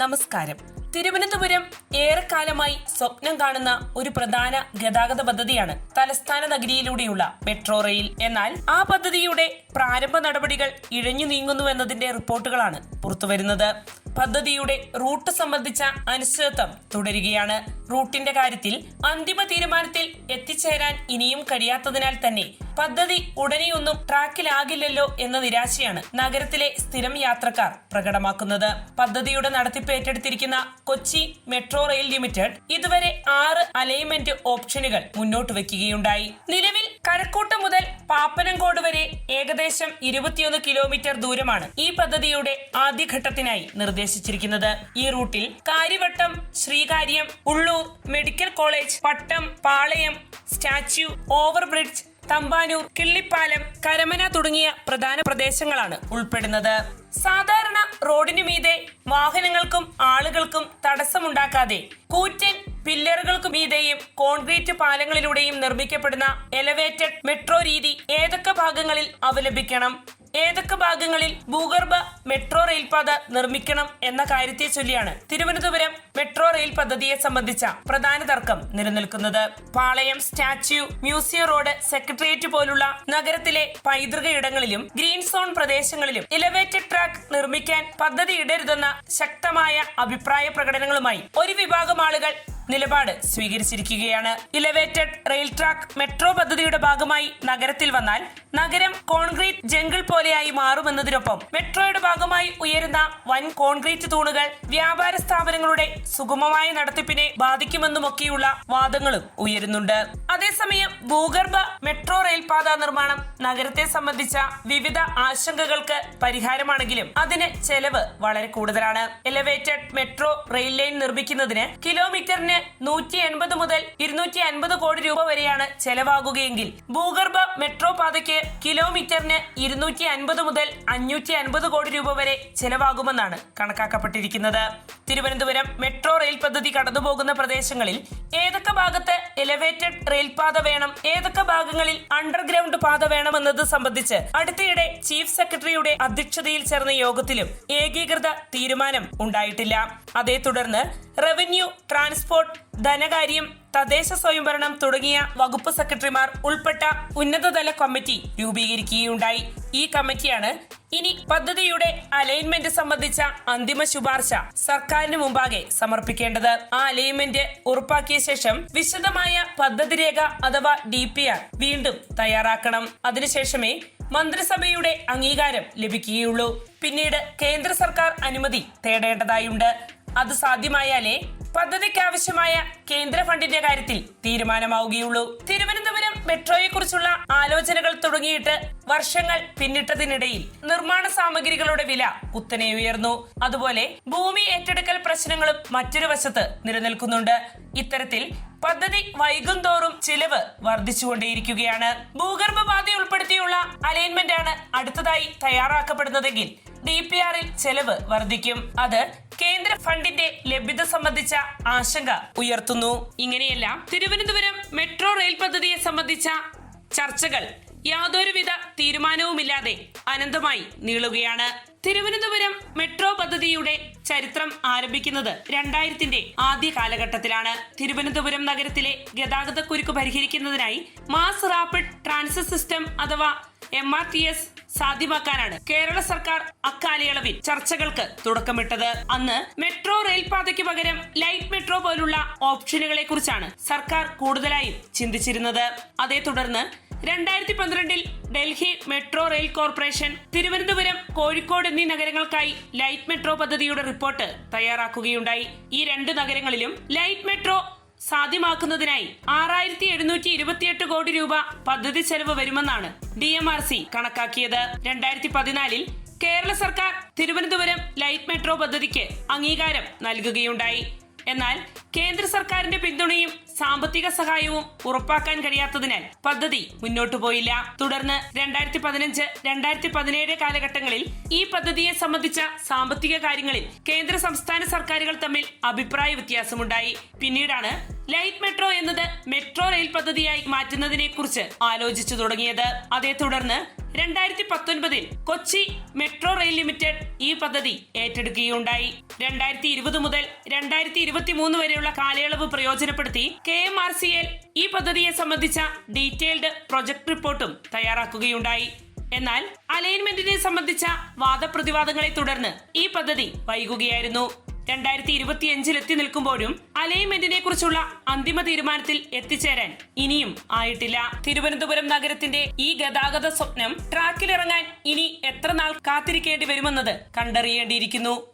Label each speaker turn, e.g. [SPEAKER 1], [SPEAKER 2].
[SPEAKER 1] നമസ്കാരം. തിരുവനന്തപുരം ഏറെക്കാലമായി സ്വപ്നം കാണുന്ന ഒരു പ്രധാന ഗതാഗത പദ്ധതിയാണ് തലസ്ഥാന നഗരിയിലൂടെയുള്ള മെട്രോ റെയിൽ. എന്നാൽ ആ പദ്ധതിയുടെ പ്രാരംഭ നടപടികൾ ഇഴഞ്ഞു നീങ്ങുന്നുവെന്നതിന്റെ റിപ്പോർട്ടുകളാണ് പുറത്തുവരുന്നത്. പദ്ധതിയുടെ റൂട്ട് സംബന്ധിച്ച അനിശ്ചിതത്വം തുടരുകയാണ്. റൂട്ടിന്റെ കാര്യത്തിൽ അന്തിമ തീരുമാനത്തിൽ എത്തിച്ചേരാൻ ഇനിയും കഴിയാത്തതിനാൽ തന്നെ പദ്ധതി ഉടനെയൊന്നും ട്രാക്കിലാകില്ലല്ലോ എന്ന നിരാശയാണ് നഗരത്തിലെ സ്ഥിരം യാത്രക്കാർ പ്രകടമാക്കുന്നത്. പദ്ധതിയുടെ നടത്തിപ്പ് ഏറ്റെടുത്തിരിക്കുന്ന കൊച്ചി മെട്രോ റെയിൽ ലിമിറ്റഡ് ഇതുവരെ ആറ് അലൈൻമെന്റ് ഓപ്ഷനുകൾ മുന്നോട്ട് വെക്കുകയുണ്ടായി നിലവിൽ കഴക്കൂട്ടം മുതൽ പാപ്പനംകോട് വരെ ഏകദേശം ഇരുപത്തിയൊന്ന് കിലോമീറ്റർ ദൂരമാണ് ഈ പദ്ധതിയുടെ ആദ്യഘട്ടത്തിനായി നിർദ്ദേശിച്ചിരിക്കുന്നത് ഈ റൂട്ടിൽ Karyavattom Sreekaryam Ulloor medical college Pattom Palayam statue overbridge Thampanoor Killipalam Karamana തുടങ്ങിയ പ്രധാന പ്രദേശങ്ങളാണ് ഉൾപ്പെടുന്നത്. സാധാരണ റോഡിനു മീതെ വാഹനങ്ങൾക്കും ആളുകൾക്കും തടസ്സമുണ്ടാക്കാതെ കൂറ്റൻ പില്ലറുകൾക്ക് മീതെയും കോൺക്രീറ്റ് പാലങ്ങളിലൂടെയും നിർമ്മിക്കപ്പെടുന്ന എലവേറ്റഡ് മെട്രോ രീതി ഏതൊക്കെ ഭാഗങ്ങളിൽ അവലംബിക്കണം? ഏതൊക്കെ ഭാഗങ്ങളിൽ ഭൂഗർഭ മെട്രോ റെയിൽപാത നിർമ്മിക്കണം എന്ന കാര്യത്തെ ചൊല്ലിയാണ് തിരുവനന്തപുരം മെട്രോ റെയിൽ പദ്ധതിയെ സംബന്ധിച്ച പ്രധാന തർക്കം നിലനിൽക്കുന്നത്. Palayam statue museum road secretariat പോലുള്ള നഗരത്തിലെ പൈതൃക ഇടങ്ങളിലും ഗ്രീൻ സോൺ പ്രദേശങ്ങളിലും ഇലവേറ്റഡ് ട്രാക്ക് നിർമ്മിക്കാൻ പദ്ധതി ഇടരുതെന്ന ശക്തമായ അഭിപ്രായ പ്രകടനങ്ങളുമായി ഒരു വിഭാഗം ആളുകൾ നിലപാട് സ്വീകരിച്ചിരിക്കുകയാണ്. ഇലവേറ്റഡ് റെയിൽ ട്രാക്ക് മെട്രോ പദ്ധതിയുടെ ഭാഗമായി നഗരത്തിൽ വന്നാൽ നഗരം കോൺക്രീറ്റ് ജംഗിൾ പോലെയായി മാറുമെന്നതിനൊപ്പം മെട്രോയുടെ ഭാഗമായി ഉയരുന്ന വൻ കോൺക്രീറ്റ് തൂണുകൾ വ്യാപാര സ്ഥാപനങ്ങളുടെ സുഗമമായ നടത്തിപ്പിനെ ബാധിക്കുമെന്നുമൊക്കെയുള്ള വാദങ്ങളും ഉയരുന്നുണ്ട്. അതേസമയം ഭൂഗർഭ മെട്രോ റെയിൽപാത നിർമ്മാണം നഗരത്തെ സംബന്ധിച്ച വിവിധ ആശങ്കകൾക്ക് പരിഹാരമാണെങ്കിലും അതിന് ചെലവ് വളരെ കൂടുതലാണ്. എലവേറ്റഡ് മെട്രോ റെയിൽ ലൈൻ നിർമ്മിക്കുന്നതിന് കിലോമീറ്ററിന് നൂറ്റി എൺപത് മുതൽ ഇരുന്നൂറ്റി അൻപത് കോടി രൂപ വരെയാണ് ചെലവാകുകയെങ്കിൽ ഭൂഗർഭ മെട്രോ പാതയ്ക്ക് കിലോമീറ്ററിന് ഇരുന്നൂറ്റി അൻപത് മുതൽ അഞ്ഞൂറ്റി അൻപത് കോടി രൂപ വരെ ചെലവാകുമെന്നാണ് കണക്കാക്കപ്പെട്ടിരിക്കുന്നത്. തിരുവനന്തപുരം മെട്രോ റെയിൽ പദ്ധതി കടന്നുപോകുന്ന പ്രദേശങ്ങളിൽ ഏതൊക്കെ ഭാഗത്ത് എലവേറ്റഡ് റെയിൽപാത വേണം ഏതൊക്കെ ഭാഗങ്ങളിൽ അണ്ടർഗ്രൗണ്ട് പാത വേണമെന്നത് സംബന്ധിച്ച് അടുത്തിടെ ചീഫ് സെക്രട്ടറിയുടെ അധ്യക്ഷതയിൽ ചേർന്ന യോഗത്തിലും ഏകീകൃത തീരുമാനം ഉണ്ടായിട്ടില്ല. അതേ തുടർന്ന് റവന്യൂ ട്രാൻസ്പോർട്ട് ധനകാര്യം തദ്ദേശ സ്വയംഭരണം തുടങ്ങിയ വകുപ്പ് സെക്രട്ടറിമാർ ഉൾപ്പെട്ട ഉന്നതതല കമ്മിറ്റി രൂപീകരിക്കുകയുണ്ടായി. ഈ കമ്മിറ്റിയാണ് ഇനി പദ്ധതിയുടെ അലൈൻമെന്റ് സംബന്ധിച്ച അന്തിമ ശുപാർശ സർക്കാരിന് മുമ്പാകെ സമർപ്പിക്കേണ്ടത്. ആ അലൈൻമെന്റ് ഉറപ്പാക്കിയ ശേഷം വിശദമായ പദ്ധതി രേഖ അഥവാ ഡി വീണ്ടും തയ്യാറാക്കണം. അതിനുശേഷമേ മന്ത്രിസഭയുടെ അംഗീകാരം ലഭിക്കുകയുള്ളൂ. പിന്നീട് കേന്ദ്ര സർക്കാർ അനുമതി തേടേണ്ടതായുണ്ട്. അത് സാധ്യമായാലേ പദ്ധതിക്കാവശ്യമായ കേന്ദ്ര ഫണ്ടിന്റെ കാര്യത്തിൽ തീരുമാനമാവുകയുള്ളൂ. തിരുവനന്തപുരം മെട്രോയെ കുറിച്ചുള്ള ആലോചനകൾ തുടങ്ങിയിട്ട് വർഷങ്ങൾ പിന്നിട്ടതിനിടയിൽ നിർമ്മാണ സാമഗ്രികളുടെ വില കുത്തനെ ഉയർന്നു. അതുപോലെ ഭൂമി ഏറ്റെടുക്കൽ പ്രശ്നങ്ങളും മറ്റൊരു വശത്ത് നിലനിൽക്കുന്നുണ്ട്. ഇത്തരത്തിൽ പദ്ധതി വൈകും തോറും ചിലവ് വർദ്ധിച്ചുകൊണ്ടേയിരിക്കുകയാണ്. ഭൂഗർഭപാത ഉൾപ്പെടുത്തിയുള്ള അലൈൻമെന്റ് ആണ് അടുത്തതായി തയ്യാറാക്കപ്പെടുന്നതെങ്കിൽ ഡി പി ആറിൽ ചെലവ് വർദ്ധിക്കും. അത് കേന്ദ്ര ഫണ്ടിന്റെ ലഭ്യത സംബന്ധിച്ച ആശങ്ക ഉയർത്തുന്നു. ഇങ്ങനെയെല്ലാം തിരുവനന്തപുരം മെട്രോ റെയിൽ പദ്ധതിയെ സംബന്ധിച്ച ചർച്ചകൾ യാതൊരുവിധ തീരുമാനവുമില്ലാതെ അനന്തമായി നീളുകയാണ്. തിരുവനന്തപുരം മെട്രോ പദ്ധതിയുടെ ചരിത്രം ആരംഭിക്കുന്നത് രണ്ടായിരത്തിന്റെ ആദ്യ കാലഘട്ടത്തിലാണ്. തിരുവനന്തപുരം നഗരത്തിലെ ഗതാഗത കുരുക്ക് പരിഹരിക്കുന്നതിനായി മാസ് റാപ്പിഡ് ട്രാൻസിറ്റ് സിസ്റ്റം അഥവാ എം ആർ ടി എസ് സാധ്യമാക്കാനാണ് കേരള സർക്കാർ അക്കാലയളവിൽ ചർച്ചകൾക്ക് തുടക്കമിട്ടത്. അന്ന് മെട്രോ റെയിൽപാതയ്ക്ക് പകരം ലൈറ്റ് മെട്രോ പോലുള്ള ഓപ്ഷനുകളെ കുറിച്ചാണ് സർക്കാർ കൂടുതലായി ചിന്തിച്ചിരുന്നത്. അതേ തുടർന്ന് രണ്ടായിരത്തി പന്ത്രണ്ടിൽ Delhi metro rail corporation Thiruvananthapuram Kozhikode എന്നീ നഗരങ്ങൾക്കായി ലൈറ്റ് മെട്രോ പദ്ധതിയുടെ റിപ്പോർട്ട് തയ്യാറാക്കുകയുണ്ടായി. ഈ രണ്ട് നഗരങ്ങളിലും ലൈറ്റ് മെട്രോ സാധ്യമാക്കുന്നതിനായി ആറായിരത്തി എഴുന്നൂറ്റി ഇരുപത്തിയെട്ട് കോടി രൂപ പദ്ധതി ചെലവ് വരുമെന്നാണ് ഡി എം ആർ സി കണക്കാക്കിയത്. രണ്ടായിരത്തി പതിനാലിൽ കേരള സർക്കാർ തിരുവനന്തപുരം ലൈറ്റ് മെട്രോ പദ്ധതിക്ക് അംഗീകാരം നൽകുകയുണ്ടായി. എന്നാൽ കേന്ദ്ര സർക്കാരിന്റെ പിന്തുണയും സാമ്പത്തിക സഹായവും ഉറപ്പാക്കാൻ കഴിയാത്തതിനാൽ പദ്ധതി മുന്നോട്ടു പോയില്ല. തുടർന്ന് രണ്ടായിരത്തി പതിനഞ്ച് രണ്ടായിരത്തി പതിനേഴ് കാലഘട്ടങ്ങളിൽ ഈ പദ്ധതിയെ സംബന്ധിച്ച സാമ്പത്തിക കാര്യങ്ങളിൽ കേന്ദ്ര സംസ്ഥാന സർക്കാരുകൾ തമ്മിൽ അഭിപ്രായ വ്യത്യാസമുണ്ടായി. പിന്നീടാണ് ലൈറ്റ് മെട്രോ എന്നത് മെട്രോ റെയിൽ പദ്ധതിയായി മാറ്റുന്നതിനെ കുറിച്ച് ആലോചിച്ചു തുടങ്ങിയത്. അതേ തുടർന്ന് രണ്ടായിരത്തി പത്തൊൻപതിൽ കൊച്ചി മെട്രോ റെയിൽ ലിമിറ്റഡ് ഈ പദ്ധതി ഏറ്റെടുക്കുകയുണ്ടായി. രണ്ടായിരത്തി ഇരുപത് മുതൽ രണ്ടായിരത്തി ഇരുപത്തി മൂന്ന് വരെയുള്ള കാലയളവ് പ്രയോജനപ്പെടുത്തി K M R C L ഈ പദ്ധതിയെ സംബന്ധിച്ച ഡീറ്റെയിൽഡ് പ്രൊജക്ട് റിപ്പോർട്ടും തയ്യാറാക്കുകയുണ്ടായി. എന്നാൽ അലൈൻമെന്റിനെ സംബന്ധിച്ച വാദപ്രതിവാദങ്ങളെ തുടർന്ന് ഈ പദ്ധതി വൈകുകയായിരുന്നു. രണ്ടായിരത്തി ഇരുപത്തിയഞ്ചിൽ എത്തി നിൽക്കുമ്പോഴും അലൈൻമെന്റിനെ കുറിച്ചുള്ള അന്തിമ തീരുമാനത്തിൽ എത്തിച്ചേരാൻ ഇനിയും ആയിട്ടില്ല. തിരുവനന്തപുരം നഗരത്തിന്റെ ഈ ഗതാഗത സ്വപ്നം ട്രാക്കിലിറങ്ങാൻ ഇനി എത്ര നാൾ കാത്തിരിക്കേണ്ടി വരുമെന്നത് കണ്ടറിയേണ്ടിയിരിക്കുന്നു.